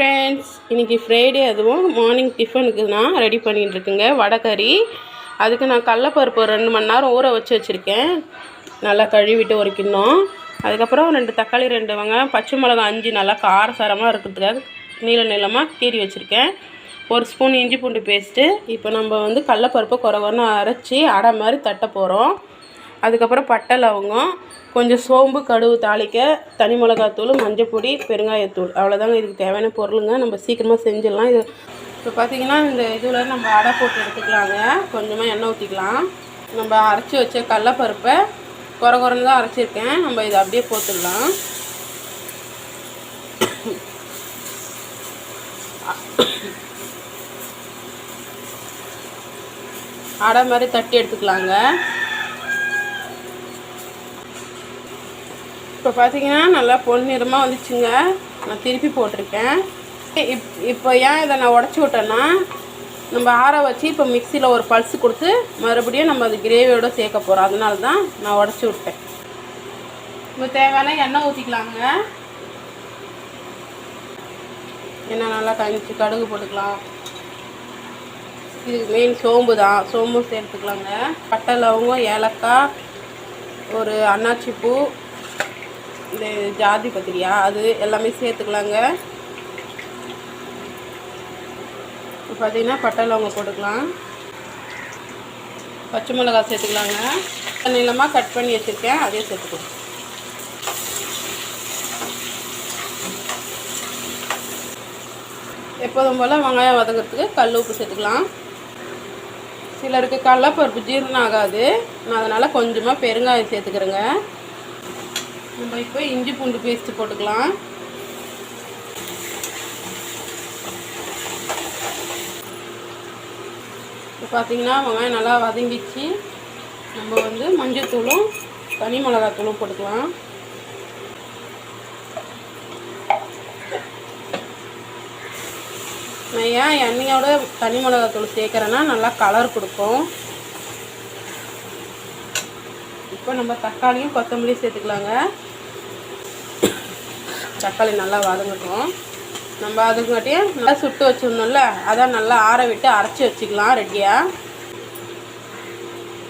Friends இன்றைக்கி Friday அதுவும் morning டிஃபனுக்கு நான் ரெடி பண்ணிகிட்டு இருக்கேங்க. வடைக்கறி அதுக்கு நான் கடலப்பருப்பு ரெண்டு மணி நேரம் ஊற வச்சு வச்சுருக்கேன். நல்லா கழுவிட்டு ஒரு கிண்ணம் அதுக்கப்புறம் ரெண்டு தக்காளி ரெண்டு வெங்காயம் பச்சை மிளகா அஞ்சு நல்லா காரசாரமாக இருக்கிறதுக்காக நீள நீளமாக கீறி வச்சுருக்கேன். ஒரு ஸ்பூன் இஞ்சி பூண்டு பேஸ்ட்டு இப்போ நம்ம வந்து கடலப்பருப்பை குறை குறைன்னு அரைச்சி அடை மாதிரி தட்ட போகிறோம் அதுக்கப்புறம் பட்டை லவங்கம் கொஞ்சம் சோம்பு கடுகு தாளிக்க தனி மிளகாத்தூள் மஞ்சப்பொடி பெருங்காயத்தூள். அவ்வளோதாங்க இதுக்கு தேவையான பொருளுங்க. நம்ம சீக்கிரமாக செஞ்சிடலாம். இது இப்போ பார்த்தீங்கன்னா இந்த இதில் நம்ம அடை போட்டு எடுத்துக்கலாங்க. கொஞ்சமாக எண்ணெய் ஊற்றிக்கலாம் நம்ம அரைச்சி வச்ச கடலப்பருப்பை குறை குறைந்து தான் அரைச்சிருக்கேன். நம்ம இதை அப்படியே போட்டுடலாம். அடை மாதிரி தட்டி எடுத்துக்கலாங்க. இப்போ பார்த்தீங்கன்னா நல்லா பொன்னிறமாக வந்துச்சுங்க. நான் திருப்பி போட்டிருக்கேன். இப் இப்போ ஏன் இதை நான் உடச்சி விட்டேன்னா நம்ம ஆற வச்சு இப்போ மிக்சியில் ஒரு பல்ஸ் கொடுத்து மறுபடியும் நம்ம அது கிரேவியோட சேர்க்க போகிறோம் அதனால தான் நான் உடச்சி விட்டேன். இப்போ தேவையான எண்ணெய் ஊற்றிக்கலாங்க எண்ணெய் நல்லா கழிச்சு கடுகு போட்டுக்கலாம். இதுக்கு மெயின் சோம்பு தான். சோம்பு சேர்த்துக்கலாங்க. பட்டை லவங்கம் ஏலக்காய் ஒரு அன்னாச்சி பூ இந்த ஜாதி பத்திரியா? அது எல்லாமே சேர்த்துக்கலாங்க. இப்போ பார்த்தீங்கன்னா பட்டை லவங்க போட்டுக்கலாம். பச்சை மிளகாய் சேர்த்துக்கலாங்க. நீளமாக கட் பண்ணி வச்சுருக்கேன். அதையும் சேர்த்துக்கலாம். எப்போதும் போல் வெங்காயம் வதக்கிறதுக்கு கல் உப்பு சேர்த்துக்கலாம். சிலருக்கு கடலப்பருப்பு ஜீரணம் ஆகாது. நான் அதனால் கொஞ்சமாக பெருங்காயம் சேர்த்துக்கிறேங்க. நம்ம இப்போ இஞ்சி பூண்டு பேஸ்ட்டு போட்டுக்கலாம். இப்போ பார்த்தீங்கன்னா வெங்காயம் நல்லா வதங்கிச்சு நம்ம வந்து மஞ்சத்தூளும் தனி மிளகாத்தூளும் போட்டுக்கலாம். நான் ஏன் எண்ணெயோட தனி மிளகாத்தூள் சேர்க்குறேன்னா நல்லா கலர் கொடுக்கும். இப்போ நம்ம தக்காளியும் கொத்தமல்லியும் சேர்த்துக்கலாங்க. தக்காளி நல்லா வதங்கட்டும். நம்ம அதுக்காட்டியும் நல்லா சுட்டு வச்சுருந்தோம்ல அதான் நல்லா ஆற விட்டு அரைச்சி வச்சுக்கலாம் ரெடியாக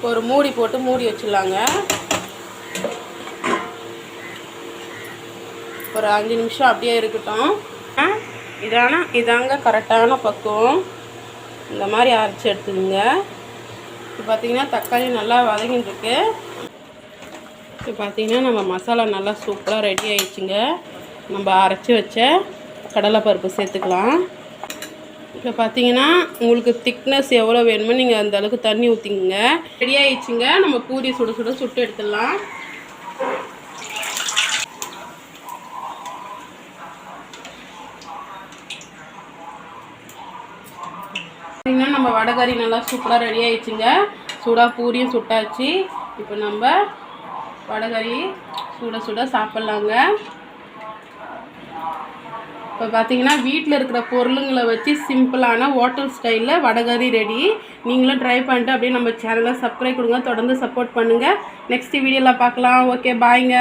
ஒரு மூடி போட்டு மூடி வச்சிடலாங்க. ஒரு அஞ்சு நிமிஷம் அப்படியே இருக்கட்டும். இதான? இதாங்க கரெக்டான பக்குவம். இந்த மாதிரி அரைச்சி எடுத்துக்கோங்க. இப்போ பார்த்தீங்கன்னா தக்காளி நல்லா வதங்கிட்டுருக்கு. இப்போ பார்த்தீங்கன்னா நம்ம மசாலா நல்லா சூப்பராக ரெடி ஆயிடுச்சுங்க. நம்ம அரைச்சி வச்ச கடலைப்பருப்பு சேர்த்துக்கலாம். இப்போ பார்த்தீங்கன்னா உங்களுக்கு திக்னஸ் எவ்வளோ வேணுமோ நீங்கள் அந்த அளவுக்கு தண்ணி ஊற்றிங்க ரெடி ஆயிடுச்சுங்க. நம்ம பூரி சுட சுட சுட்டு எடுத்துடலாம். பார்த்தீங்கன்னா நம்ம வடகறி நல்லா சூப்பராக ரெடி ஆயிடுச்சுங்க. சூடாக பூரியும் சுட்டாச்சு. இப்போ நம்ம வடகறி சுட சுட சாப்பிட்லாங்க. இப்போ பார்த்தீங்கன்னா வீட்டில் இருக்கிற பொருளுங்களை வச்சு சிம்பிளான ஹோட்டல் ஸ்டைலில் வடகறி ரெடி நீங்களும் ட்ரை பண்ணிட்டு அப்படியே நம்ம சேனலை சப்ஸ்கிரைப் கொடுங்க. தொடர்ந்து சப்போர்ட் பண்ணுங்கள் நெக்ஸ்ட் வீடியோவில் பார்க்கலாம். ஓகே பாய்ங்க